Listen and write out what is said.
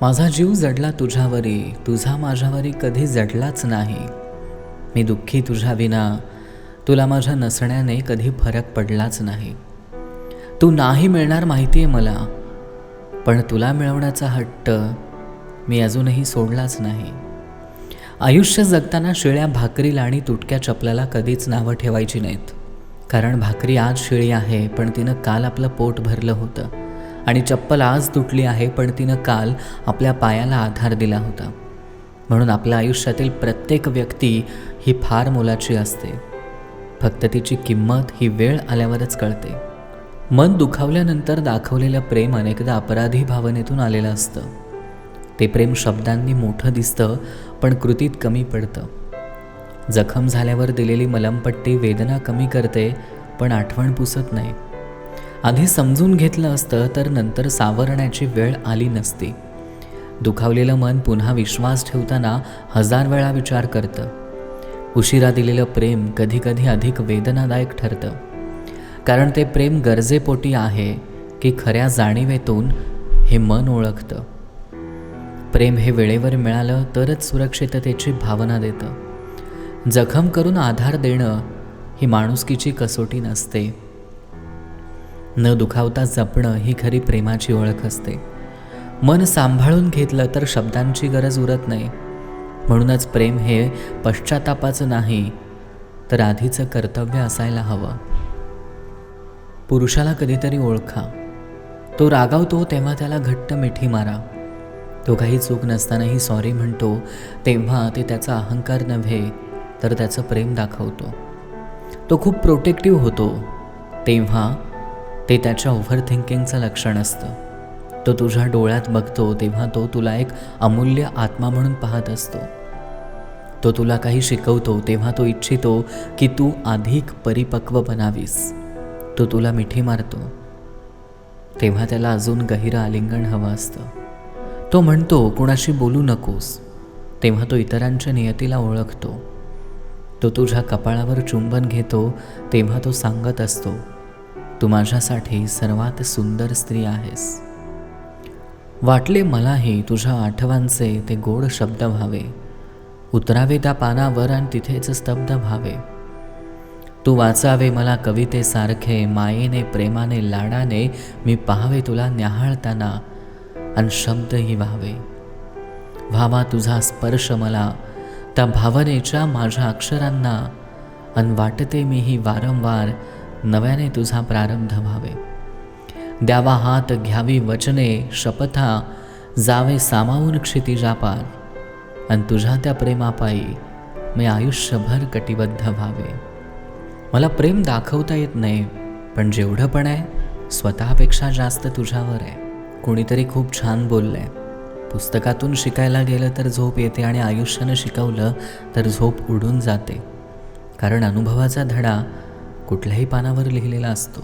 माझा जीव जडला तुझ्यावरी तुझा माझ्यावरी कधी जडलाच नाही. मी दुःखी तुझ्या विना तुला माझ्या नसण्याने कधी फरक पडलाच नाही. तू नाही मिळणार माहिती आहे मला पण तुला मिळवण्याचा हट्ट मी अजूनही सोडलाच नाही. आयुष्य जगताना शिळ्या भाकरीला आणि तुटक्या चपलाला कधीच नावं ठेवायची नाहीत. कारण भाकरी आज शिळी आहे पण तिनं काल आपलं पोट भरलं होतं. आणि चप्पल आज तुटली आहे पण तिनं काल आपल्या पायाला आधार दिला होता. म्हणून आपल्या आयुष्यातील प्रत्येक व्यक्ती ही फार मोलाची असते. फक्त तिची किंमत ही वेळ आल्यावरच कळते. मन दुखावल्यानंतर दाखवलेलं प्रेम अनेकदा अपराधी भावनेतून आलेलं असतं. ते प्रेम शब्दांनी मोठं दिसतं पण कृतीत कमी पडतं. जखम झाल्यावर दिलेली मलमपट्टी वेदना कमी करते पण आठवण पुसत नाही. आधी समजून घेतलं असतं तर नंतर सावरण्याची वेळ आली नसती. दुखावलेलं मन पुन्हा विश्वास ठेवताना हजार वेळा विचार करतं. उशिरा दिलेलं प्रेम कधीकधी अधिक वेदनादायक ठरतं. कारण ते प्रेम गरजेपोटी आहे की खऱ्या जाणीवेतून हे मन ओळखतं. प्रेम हे वेळेवर मिळालं तरच सुरक्षिततेची भावना देतं. जखम करून आधार देणं ही माणुसकीची कसोटी नसते. न दुखावता जपणं ही खरी प्रेमाची ओळख असते. मन सांभाळून घेतलं तर शब्दांची गरज उरत नाही. म्हणूनच प्रेम हे पश्चातापाचं नाही तर आधीचं कर्तव्य असायला हवं. पुरुषाला कधीतरी ओळखा. तो रागावतो तेव्हा त्याला घट्ट मिठी मारा. तो काही चूक नसतानाही सॉरी म्हणतो तेव्हा ते त्याचा अहंकार नव्हे तर त्याचं प्रेम दाखवतो. तो खूप प्रोटेक्टिव्ह होतो. तेव्हा ते त्याच्या ओव्हर थिंकिंगचं लक्षण असतं. तो तुझ्या डोळ्यात बघतो तेव्हा तो तुला एक अमूल्य आत्मा म्हणून पाहत असतो. तो तुला काही शिकवतो तेव्हा तो इच्छितो की तू अधिक परिपक्व बनावीस. तो तुला मिठी मारतो. तेव्हा त्याला अजून गहिरं आलिंगण हवं असतं. तो म्हणतो कुणाशी बोलू नकोस. तेव्हा तो इतरांच्या नियतीला ओळखतो. तो तुझ्या कपाळावर चुंबन घेतो तेव्हा तो सांगत असतो तू माझ्यासाठी सर्वात सुंदर स्त्री आहेस. वाटले मलाही तुझ्या आठवांचे ते गोड शब्द व्हावे. उतरावे त्या पानावर आणि तिथेच स्तब्ध व्हावे. तू वाचावे मला कवितेसारखे मायेने प्रेमाने लाडाने मी पाहावे तुला न्याहाळताना आणि शब्दही व्हावे. व्हावा तुझा स्पर्श मला त्या भावनेच्या माझ्या अक्षरांना अन वाटते मीही वारंवार नव्याने तुझा प्रारंभ व्हावे. द्यावा हात घ्यावी वचने शपथा जावे सामावून क्षितिजापार आणि तुझ्या त्या प्रेमापायी मी आयुष्यभर कटिबद्ध व्हावे. मला प्रेम दाखवता येत नाही पण जेवढं पण आहे स्वतःपेक्षा जास्त तुझ्यावर आहे. कोणीतरी खूप छान बोललंय. पुस्तकातून शिकायला गेलं तर झोप येते आणि आयुष्यानं शिकवलं तर झोप उडून जाते. कारण अनुभवाचा धडा कुठल्याही पानावर लिहिलेला असतो.